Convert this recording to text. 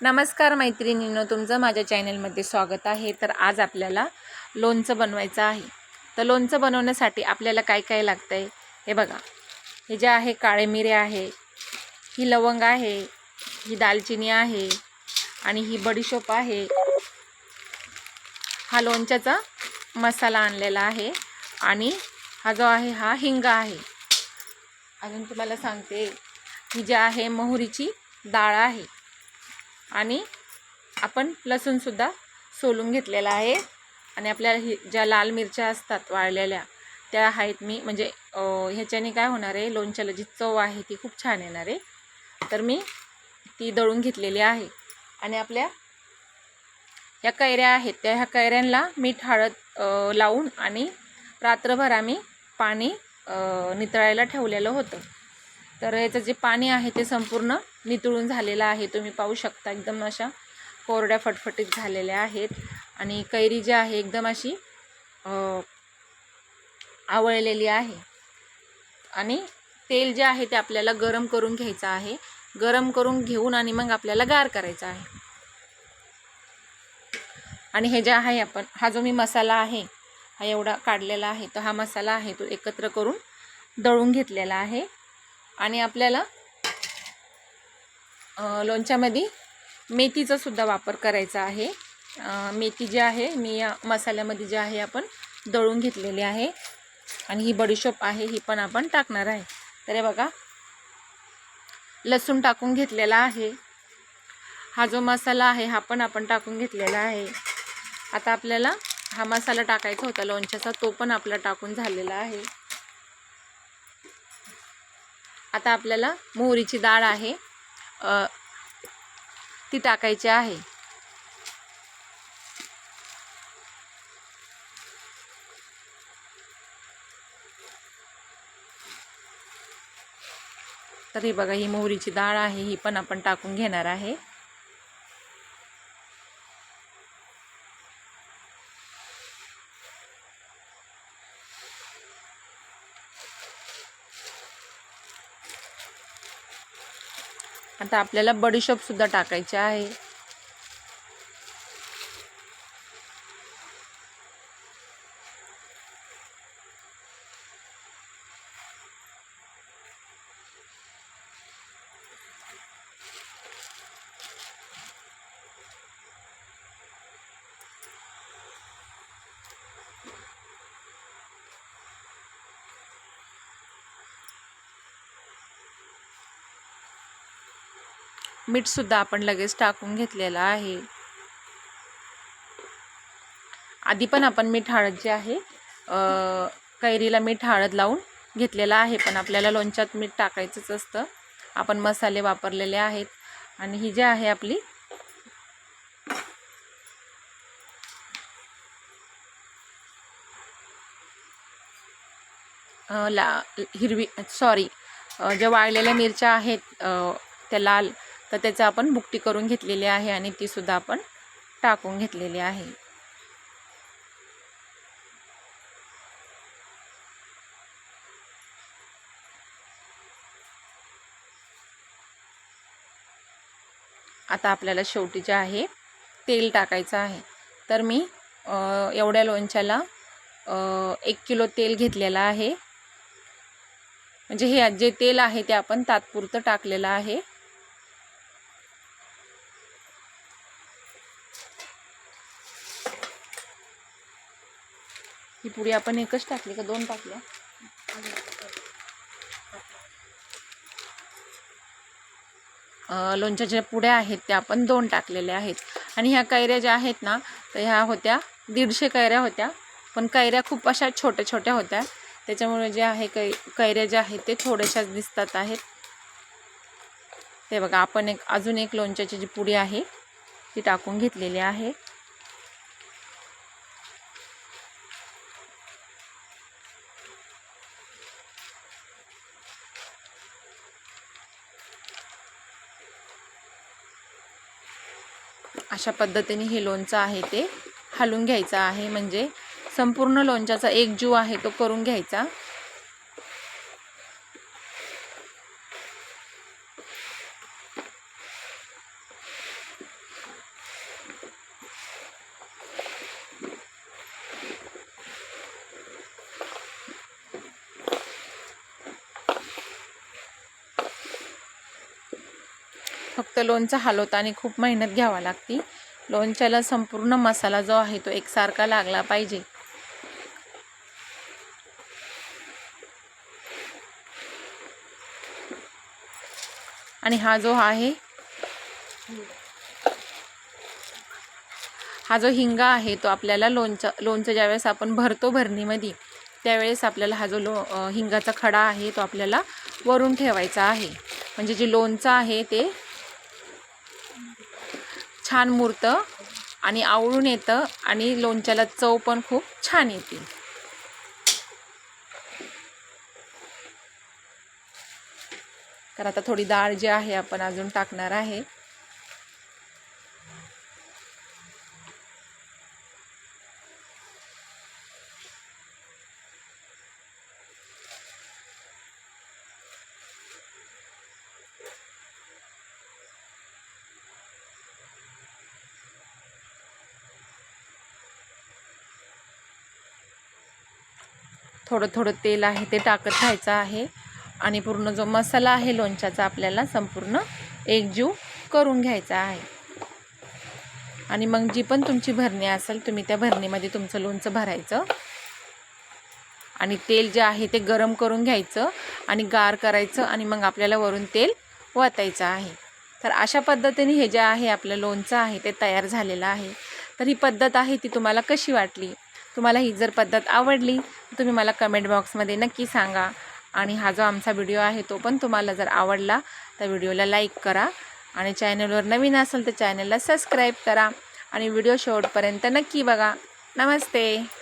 नमस्कार मैत्रिणींनो तुमचं माझ्या चॅनलमध्ये स्वागत आहे. तर आज आपल्याला लोणचं बनवायचं आहे. तर लोणचं बनवण्यासाठी आपल्याला काय काय लागतं आहे हे बघा. हे जे आहे काळे मिरे आहे ही लवंग आहे ही दालचिनी आहे आणि ही बडीशोप आहे. हा लोणच्याचा मसाला आणलेला आहे आणि हा जो आहे हा हिंग आहे. अजून तुम्हाला सांगते. ही जी आहे मोहरीची डाळ आहे. आणि आपण लसूणसुद्धा सोलून घेतलेला आहे. आणि आपल्याला ही ज्या लाल मिरच्या असतात वाळलेल्या त्या आहेत मी म्हणजे ह्याच्याने काय होणार आहे लोणच्याला जी चव आहे ती खूप छान येणार आहे. तर मी ती दळून घेतलेली आहे. आणि आपल्या ह्या कैऱ्या आहेत त्या ह्या कैऱ्यांना मीठ हळद लावून आणि रात्रभर आम्ही पाणी नितळायला ठेवलेलं होतं. तर याचं जे पाणी आहे ते संपूर्ण नितळून झालेलं आहे. तुम्ही पाहू शकता एकदम अशा कोरड्या फटफटीत झालेल्या आहेत. आणि कैरी जी आहे एकदम अशी आवळलेली आहे. आणि तेल जे आहे ते आपल्याला गरम करून घ्यायचं आहे. गरम करून घेऊन आणि मग आपल्याला गार करायचा आहे. आणि हे जे आहे आपण हा जो मी मसाला आहे हा एवढा काढलेला आहे तर हा मसाला आहे तो एकत्र करून दळून घेतलेला आहे. आणि आपल्याला लोणच्यामध्ये मेथीचा सुद्धा वापर करायचा आहे. मेथी जी आहे मी या मसाल्यामध्ये जे आहे आपण दळून घेतलेली आहे. आणि ही बडीशोप आहे ही पण आपण टाकणार आहे. तर हे बघा लसूण टाकून घेतलेला आहे. हा जो मसाला आहे हा पण आपण टाकून घेतलेला आहे. आता आपल्याला हा मसाला टाकायचा होता लोणच्याचा तो पण आपला टाकून झालेला आहे. आता आपल्याला मोहरीची डाळ आहे. ती टाकायची आहे. तर हे बघा ही मोहरीची डाळ आहे ही पण आपण टाकून घेणार आहे. आता आपल्याला बडीशेपसुद्धा टाकायचे आहे. मीठसुद्धा आपण लगेच टाकून घेतलेलं आहे. आधी पण आपण मीठ हळद जे आहे कैरीला मीठ हळद लावून घेतलेलं आहे पण आपल्याला लोणच्यात मीठ टाकायचंच असतं. आपण मसाले वापरलेले आहेत. आणि ही जी आहे आपली ला हिरवी सॉरी ज्या वाळलेल्या मिरच्या आहेत त्या लाल तर त्याचं आपण बुकटी करून घेतलेली आहे आणि तीसुद्धा आपण टाकून घेतलेली आहे. आता आपल्याला शेवटी जे आहे तेल टाकायचं आहे. तर मी एवढ्या लोणच्याला एक किलो तेल घेतलेलं आहे. म्हणजे हे जे तेल आहे ते आपण तात्पुरतं टाकलेलं आहे. ही पुडी आपण एकच टाकली का? दोन टाकल्या. लोणच्या ज्या पुड्या आहेत त्या आपण दोन टाकलेल्या आहेत. आणि ह्या कैऱ्या ज्या आहेत ना तर ह्या होत्या दीडशे कैऱ्या होत्या. पण कैऱ्या खूप अशा छोट्या छोट्या होत्या. त्याच्यामुळे जे आहे कै कैऱ्या ज्या आहेत ते थोड्याशाच दिसतात आहेत. ते बघा आपण एक अजून एक लोणच्याची जी पुडी आहे ती टाकून घेतलेली आहे. अशा पद्धतीने हे लोणचं आहे ते हलवून घ्यायचं आहे. म्हणजे संपूर्ण लोणच्याचा एक जीव आहे तो करून घ्यायचा. फक्त लोणचं हलवताना खूप मेहनत घ्यावा लागते. लोणच्याला संपूर्ण मसाला जो आहे तो एकसारखा लागला पाहिजे. आणि हा जो आहे हा जो हिंगा आहे तो आपल्याला लोणचं लोणचं ज्यावेळेस आपण भरतो भरणीमध्ये त्यावेळेस आपल्याला हा जो लो हिंगाचा खडा आहे तो आपल्याला वरून ठेवायचा आहे. म्हणजे जे लोणचं आहे ते छान मुरतं आणि आवळून येतं आणि लोणच्याला चव पण खूप छान येते. तर आता थोडी डाळ जी आहे आपण अजून टाकणार आहे. थोडं थोडं तेल आहे ते टाकत राहायचं आहे. आणि पूर्ण जो मसाला आहे लोणच्याचा आपल्याला संपूर्ण एकजीव करून घ्यायचा आहे. आणि मग जी पण तुमची भरणी असेल तुम्ही त्या भरणीमध्ये तुमचं लोणचं भरायचं. आणि तेल जे आहे ते गरम करून घ्यायचं आणि गार करायचं आणि मग आपल्याला वरून तेल ओतायचं आहे. तर अशा पद्धतीने हे जे आहे आपलं लोणचं आहे ते तयार झालेलं आहे. तर ही पद्धत आहे ती तुम्हाला कशी वाटली? तुम्हाला ही जर पद्धत आवडली तर तुम्ही मला कमेंट बॉक्समध्ये नक्की सांगा. आणि हा जो आमचा व्हिडिओ आहे तो पण तुम्हाला जर आवडला तर व्हिडिओला लाईक करा. आणि चॅनलवर नवीन असेल तर चॅनलला सबस्क्राईब करा. आणि व्हिडिओ शेवटपर्यंत नक्की बघा. नमस्ते.